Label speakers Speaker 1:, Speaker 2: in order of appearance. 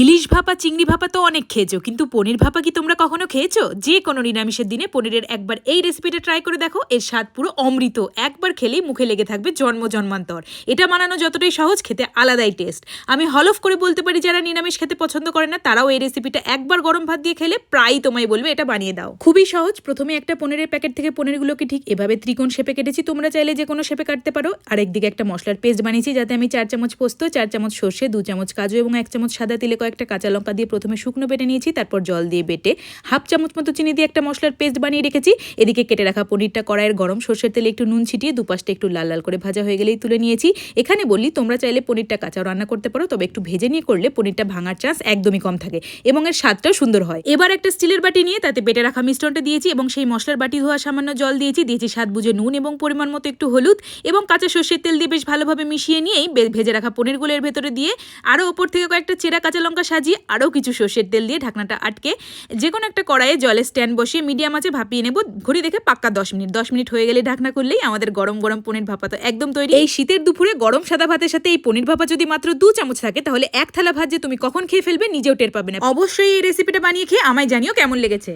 Speaker 1: ইলিশ ভাপা, চিংড়ি ভাপা তো অনেক খেয়েছো, কিন্তু পনির ভাপা কি তোমরা কখনো খেয়েছো? যে কোনো নিরামিষের দিনে পনিরের একবার এই রেসিপিটা ট্রাই করে দেখো, এর স্বাদ পুরো অমৃত। একবার খেলেই মুখে লেগে থাকবে জন্ম, জন্মান্তর। এটা বানানো যতটাই সহজ, খেতে আলাদাই টেস্ট আমি হলফ করে বলতে পারি, যারা নিরামিষ খেতে পছন্দ করে না, তারাও এই রেসিপিটা একবার গরম ভাত দিয়ে খেলে প্রায়ই তোমায় বলবে, এটা বানিয়ে দাও। খুবই সহজ, প্রথমে একটা পনিরের প্যাকেট থেকে পনিরগুলোকে ঠিক এভাবে ত্রিকোণ শেপে কেটেছি, তোমরা চাইলে যে কোনো শেপে কাটতে পারো। আর একদিকে একটা মশলার পেস্ট বানিয়েছি, যাতে আমি চার চামচ পোস্ত, চার চামচ সর্ষে, দু চামচ কাজু এবং এক চামচ সাদা তিলে কয়েকটা কাঁচা লঙ্কা দিয়ে প্রথমে শুকনো বেটে নিয়েছি, তারপর জল দিয়ে বেটে হাফ চামচ মতো চিনি দিয়ে একটা মশলার পেস্ট বানিয়ে রেখেছি। এদিকে কেটে রাখা পনিরটা কড়াইয়ের গরম, সর্ষের তেলে একটু নুন ছিটিয়ে দুপাশটা একটু লাল লাল করে ভাজা হয়ে গেলেই তুলে নিয়েছি। এখানে বললি তোমরা চাইলে পনিরটা কাঁচাও রান্না করতে পারো, তবে একটু ভেজে নিয়ে করলে পনিরটা ভাঙার চান্স একদমই কম থাকে এবং এর স্বাদটাও সুন্দর হয়। এবার একটা স্টিলের বাটি নিয়ে তাতে বেটে রাখা মিশ্রণটা দিয়েছি এবং সেই মশলার বাটি ধোয়া সামান্য জল দিয়েছি দিয়েছি স্বাদ বুঝে নুন এবং পরিমাণ মতো একটু হলুদ এবং কাঁচা সর্ষের তেল দিয়ে বেশ ভালোভাবে মিশিয়ে নিয়েই ভেজে রাখা পনিরগুলো এর ভেতরে দিয়ে আরও ওপর থেকে কয়েকটা চেরা কাঁচা লঙ্কা সাজিয়ে আরও কিছু সর্ষের তেল দিয়ে ঢাকনাটা আটকে যে কোনো একটা কড়াইয়ে জলের স্ট্যান্ড বসিয়ে মিডিয়াম আছে ভাপিয়ে নেব। ঘড়ি দেখে পাক্কা দশ মিনিট। দশ মিনিট হয়ে গেলে ঢাকনা করলেই আমাদের গরম গরম পনির ভাপা তো একদম তৈরি। এই শীতের দুপুরে গরম সাদা ভাতের সাথে এই পনির ভাপা যদি মাত্র দু চামচ থাকে, তাহলে এক থালা ভাত যে তুমি কখন খেয়ে ফেলবে নিজেও টের পাবে না। অবশ্যই এই রেসিপিটা বানিয়ে খেয়ে আমায় জানিও কেমন লেগেছে।